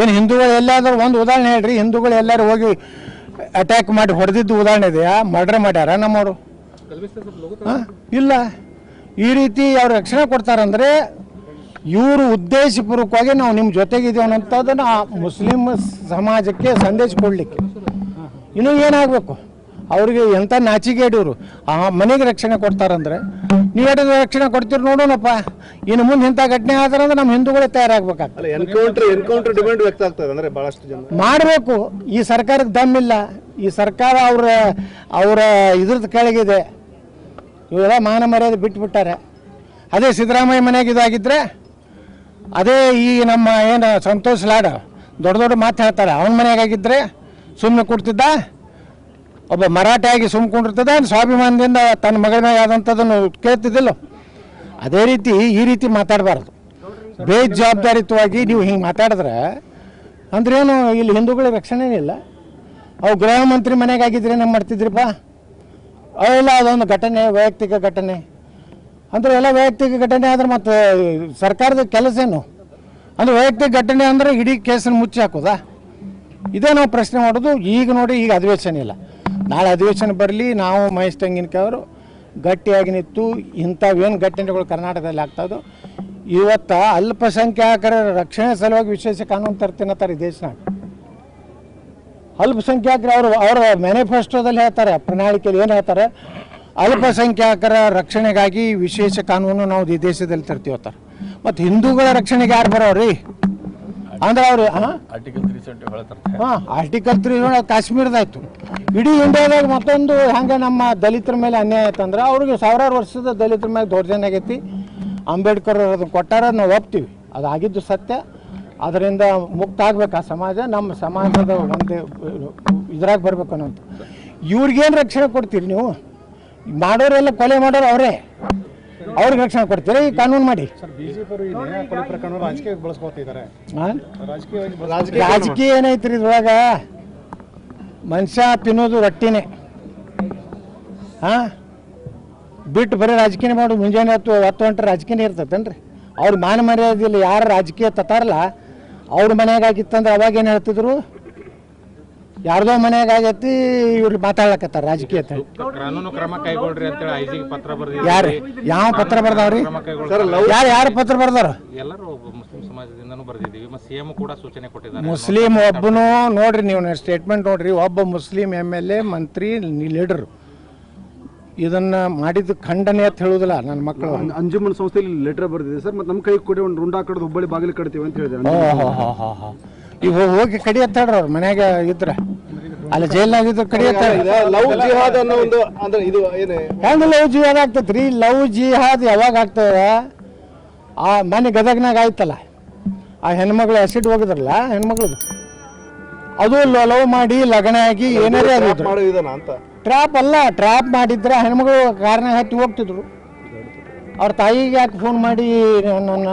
ಏನು ಹಿಂದೂಗಳು ಎಲ್ಲಾದರೂ ಒಂದು ಉದಾಹರಣೆ ಹೇಳ್ರಿ, ಹಿಂದೂಗಳು ಎಲ್ಲರೂ ಹೋಗಿ ಅಟ್ಯಾಕ್ ಮಾಡಿ ಹೊಡೆದಿದ್ದು ಉದಾಹರಣೆ ಇದೆಯಾ? ಮರ್ಡರ್ ಮಾಡ್ಯಾರ ನಮ್ಮವರು? ಇಲ್ಲ. ಈ ರೀತಿ ಅವ್ರು ರಕ್ಷಣೆ ಕೊಡ್ತಾರಂದರೆ ಇವರು ಉದ್ದೇಶಪೂರ್ವಕವಾಗಿ ನಾವು ನಿಮ್ಮ ಜೊತೆಗಿದ್ದೀವಿ ಅನ್ನೋಂಥದ್ದನ್ನು ಆ ಮುಸ್ಲಿಂ ಸಮಾಜಕ್ಕೆ ಸಂದೇಶ ಕೊಡಲಿಕ್ಕೆ. ಇನ್ನೂ ಏನಾಗಬೇಕು? ಅವ್ರಿಗೆ ಎಂಥ ನಾಚಿಗೇಡವರು ಆ ಮನೆಗೆ ರಕ್ಷಣೆ ಕೊಡ್ತಾರಂದ್ರೆ. ನೀವು ಹೇಳಿದ್ರೆ ರಕ್ಷಣೆ ಕೊಡ್ತೀರಿ ನೋಡೋಣಪ್ಪ. ಇನ್ನು ಮುಂದೆ ಇಂಥ ಘಟನೆ ಆದ್ರೆ ನಮ್ಮ ಹಿಂದೂಗಳೇ ತಯಾರಾಗಬೇಕಾಗ್ತದೆ. ಎನ್ಕೌಂಟರ್ ಎನ್ಕೌಂಟರ್ ಡಿಮ್ಯಾಂಡ್ ವ್ಯಕ್ತ ಆಗ್ತದೆ ಅಂದ್ರೆ ಬಹಳಷ್ಟು ಜನ. ಮಾಡಬೇಕು. ಈ ಸರ್ಕಾರಕ್ಕೆ ದಮ್ಮಿಲ್ಲ ಈ ಸರ್ಕಾರ ಅವರ ಅವರ ಇದ್ರದ್ದು ಕೆಳಗಿದೆ. ಇವೆಲ್ಲ ಮಾನ ಮರ್ಯಾದೆ ಬಿಟ್ಬಿಟ್ಟಾರೆ. ಅದೇ ಸಿದ್ದರಾಮಯ್ಯ ಮನೆಗೆ ಇದಾಗಿದ್ದರೆ ಅದೇ ಈ ನಮ್ಮ ಏನು ಸಂತೋಷ್ ಲಾಡ್ ದೊಡ್ಡ ದೊಡ್ಡ ಮಾತು ಹೇಳ್ತಾರೆ. ಅವನ ಮನೆಗಾಗಿದ್ದರೆ ಸುಮ್ಮನೆ ಕೊಡ್ತಿದ್ದ ಒಬ್ಬ ಮರಾಠಿಯಾಗಿ ಸುಮ್ಕೊಂಡಿರ್ತದೆ ಸ್ವಾಭಿಮಾನದಿಂದ ತನ್ನ ಮಗನೇ ಆದಂಥದ್ದನ್ನು ಕೇಳ್ತಿದ್ದಿಲ್ಲ. ಅದೇ ರೀತಿ ಈ ರೀತಿ ಮಾತಾಡಬಾರ್ದು. ಬೇಜವಾಬ್ದಾರಿತವಾಗಿ ನೀವು ಹಿಂಗೆ ಮಾತಾಡಿದ್ರೆ ಅಂದ್ರೇನು ಇಲ್ಲಿ ಹಿಂದೂಗಳ ರಕ್ಷಣೆ ಇಲ್ಲ ಅವು ಗೃಹ ಮಂತ್ರಿ ಮನೆಗೆ ಆಗಿದ್ರೆ ಏನು ಮಾಡ್ತಿದ್ರಿಪ್ಪ ಅವೆಲ್ಲ ಅದೊಂದು ಘಟನೆ, ವೈಯಕ್ತಿಕ ಘಟನೆ. ಅಂದ್ರೆ ಎಲ್ಲ ವೈಯಕ್ತಿಕ ಘಟನೆ ಆದ್ರೆ ಮತ್ತು ಸರ್ಕಾರದ ಕೆಲಸ ಏನು? ಅಂದರೆ ವೈಯಕ್ತಿಕ ಘಟನೆ ಅಂದ್ರೆ ಇಡೀ ಕೇಸನ್ನು ಮುಚ್ಚಿ ಹಾಕೋದಾ? ಇದೇ ನಾವು ಪ್ರಶ್ನೆ ಮಾಡೋದು, ಈಗ ನೋಡಿ ಈಗ ಅಧಿವೇಶನ ಇಲ್ಲ. ನಾಳೆ ಅಧಿವೇಶನ ಬರಲಿ, ನಾವು ಮಹೇಶ್ ತೆಂಗಿನಕಾಯಿ ಅವರು ಗಟ್ಟಿಯಾಗಿ ನಿಂತು ಇಂಥವೇನು ಘಟನೆಗಳು ಕರ್ನಾಟಕದಲ್ಲಿ ಆಗ್ತಾಯಿದ್ದು ಇವತ್ತು ಅಲ್ಪಸಂಖ್ಯಾತರ ರಕ್ಷಣೆ ಸಲುವಾಗಿ ವಿಶೇಷ ಕಾನೂನು ತರ್ತೀನತ್ತಾರೆ ಈ ದೇಶನಾಗ ಅಲ್ಪಸಂಖ್ಯಾತರು ಅವರು, ಅವರ ಮ್ಯಾನಿಫೆಸ್ಟೋದಲ್ಲಿ ಹೇಳ್ತಾರೆ, ಪ್ರಣಾಳಿಕೆಯಲ್ಲಿ ಏನು ಹೇಳ್ತಾರೆ? ಅಲ್ಪಸಂಖ್ಯಾತರ ರಕ್ಷಣೆಗಾಗಿ ವಿಶೇಷ ಕಾನೂನು ನಾವು ಈ ದೇಶದಲ್ಲಿ ತರ್ತೀವಿ ಅಂತಾರೆ. ಮತ್ತು ಹಿಂದೂಗಳ ರಕ್ಷಣೆಗೆ ಯಾರು ಬರೋರಿ ಅಂದ್ರೆ ಅವ್ರು ಹಾಂ ಆರ್ಟಿಕಲ್ ತ್ರೀ ಸೆವೆಂಟಿ ಹಾಂ ಆರ್ಟಿಕಲ್ ತ್ರೀ ಕಾಶ್ಮೀರದಾಯ್ತು. ಇಡೀ ಇಂಡಿಯಾದಾಗ ಮತ್ತೊಂದು ಹಂಗೆ ನಮ್ಮ ದಲಿತರ ಮೇಲೆ ಅನ್ಯಾಯ ಆಯ್ತಂದ್ರೆ ಅವ್ರಿಗೆ ಸಾವಿರಾರು ವರ್ಷದ ದಲಿತರ ಮೇಲೆ ದೌರ್ಜನ್ಯ ಆಗೈತಿ. ಅಂಬೇಡ್ಕರ್ ಅದನ್ನು ಕೊಟ್ಟಾರ ನಾವು ಒಪ್ತೀವಿ. ಅದು ಆಗಿದ್ದು ಸತ್ಯ. ಅದರಿಂದ ಮುಕ್ತ ಆಗ್ಬೇಕು ಆ ಸಮಾಜ. ನಮ್ಮ ಸಮಾಜದ ಒಂದು ಇದ್ರಾಗ ಬರ್ಬೇಕು ಅನ್ನೋದು. ಇವ್ರಿಗೇನು ರಕ್ಷಣೆ ಕೊಡ್ತೀರಿ ನೀವು? ಮಾಡೋರೆಲ್ಲ ಕೊಲೆ ಮಾಡೋರು ಅವರೇ. ಅವ್ರಿಗೆ ರಕ್ಷಣೆ ಕೊಡ್ತೀರಾ? ಈ ಕಾನೂನು ಮಾಡಿ. ಸರ್ ಬಿಜೆಪಿ ಅವರು ಕೊಲೆ ಪ್ರಕರಣ ರಾಜಕೀಯಕ್ಕೆ ಬಳಸ್ಕೊತಿದ್ದಾರೆ ಹಾಂ ರಾಜಕೀಯ ಏನೈತ್ರಿ ಇದ್ರೊಳಗ? ಮನುಷ್ಯ ತಿನ್ನೋದು ರೊಟ್ಟಿನೇ. ಹಾ ಬಿಟ್ಟು ಬರೀ ರಾಜಕೀಯ ಮಾಡು ಮುಂಜಾನೆ ಹತ್ತು ಹತ್ತು ಗಂಟೆ ರಾಜಕೀಯ ಇರ್ತೈತೇನ್ರಿ? ಅವ್ರ ಮಾನ ಮರ್ಯಾದಿಲ್ಲ ಯಾರು ರಾಜಕೀಯ ತತ್ತಾರಲ್ಲ ಅವ್ರ ಮನೆಯಾಗಿತ್ತಂದ್ರೆ ಅವಾಗ ಏನು ಹೇಳ್ತಿದ್ರು? ಯಾರ್ದೋ ಮನ್ಯಾಗ ಆಗೈತಿ ಇವ್ರು ಮಾತಾಡ್ಲಕತ್ತಾರ ರಾಜಕೀಯ ಅಂತ. ಹೇಳಿ. ಕಾನೂನು ಕ್ರಮ ಕೈಗೊಳ್ರಿ ಅಂತೇಳಿ ಐಜಿಗೆ ಪತ್ರ ಯಾರು? ಯಾವ ಪತ್ರ ಬರ್ದಾವ್ರಿ? ಕ್ರಮ ಸರ್ ಲವ್ ಯಾರು ಯಾರು ಪತ್ರ ಬರ್ದಾರ? ಎಲ್ಲರೂ ಒಬ್ಬ ಮುಸ್ಲಿಂ ಸಮಾಜದಿಂದನೂ ಬರೆದಿದ್ದೀವಿ. ಮತ್ತು ಸಿಎಂ ಕೂಡ ಸೂಚನೆ ಕೊಟ್ಟಿದ್ದಾರೆ. ಮುಸ್ಲಿಂ ಒಬ್ಬನು ನೋಡ್ರಿ ನೀವು ಸ್ಟೇಟ್ಮೆಂಟ್ ನೋಡ್ರಿ ಒಬ್ಬ ಮುಸ್ಲಿಂ ಎಂ ಎಲ್ ಎ ಮಂತ್ರಿ ಲೀಡರ್ ಇದನ್ನ ಮಾಡಿದ ಖಂಡನೆ ಅಂತ ಹೇಳುದಿಲ್ಲ ನನ್ನ ಮಕ್ಕಳು ಅಂಜುಮನ್ ಸಂಸ್ಥೆಯಲ್ಲಿ ಲೆಟರ್ ಬರ್ದಿದೆ ಸರ್. ಮತ್ತೆ ನಮ್ಮ ಕೈ ಕೊಡಿ ಒಂದು ರುಂಡಾ ಕಡ್ದು ಹುಬ್ಬಳ್ಳಿ ಬಾಗಿಲು ಕಡ್ತೀವಿ ಅಂತ ಹೇಳಿದೆ. ಈಗ ಹೋಗಿ ಕಡಿ ಹತ್ತಾಡ್ರ ಅವ್ರ ಮನ್ಯಾಗ ಇದ್ರ. ಅಲ್ಲಿ ಜೈಲ್ನಾಗ ಇದ್ರ ಕಡಿ ಅಂತ ಲವ್ ಜಿಹಾದ್ ಅನ್ನೋ ಒಂದು ಅಂದ್ರೆ ಇದು ಏನು? ಹೆಂಗ ಲವ್ ಜಿಹಾದ್ ಆಗ್ತೈತ್ರಿ? ಲವ್ ಜಿಹಾದ್ ಯಾವಾಗ ಆಗ್ತದ? ಆ ಮನೆ ಗದಗ್ನಾಗ ಆಯ್ತಲ್ಲ. ಆ ಹೆಣ್ಮಗಳು ಆಸಿಡ್ ಹೋಗಿದ್ರಲ್ಲ ಹೆಣ್ಮಗಳು ಅದು ಲವ್ ಮಾಡಿ ಲಗ್ನ ಆಗಿ ಏನಾರೇ ಆಗಿದ್ರು ಮಾಡೋ ವಿಧಾನ ಅಂತ? ಟ್ರ್ಯಾಪ್ ಅಲ್ಲ ಟ್ರ್ಯಾಪ್ ಮಾಡಿದ್ರೆ ಹೆಣ್ಮಗಳು ಕಾರ್ನಾಗ ಹತ್ತಿ ಹೋಗ್ತಿದ್ರು. ಅವ್ರ ತಾಯಿಗೆ ಯಾಕೆ ಫೋನ್ ಮಾಡಿ ನನ್ನ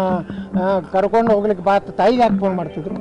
ಕರ್ಕೊಂಡು ಹೋಗ್ಲಿಕ್ಕೆ ಬಾ ತಾಯಿಗೆ ಯಾಕೆ ಫೋನ್ ಮಾಡ್ತಿದ್ರು?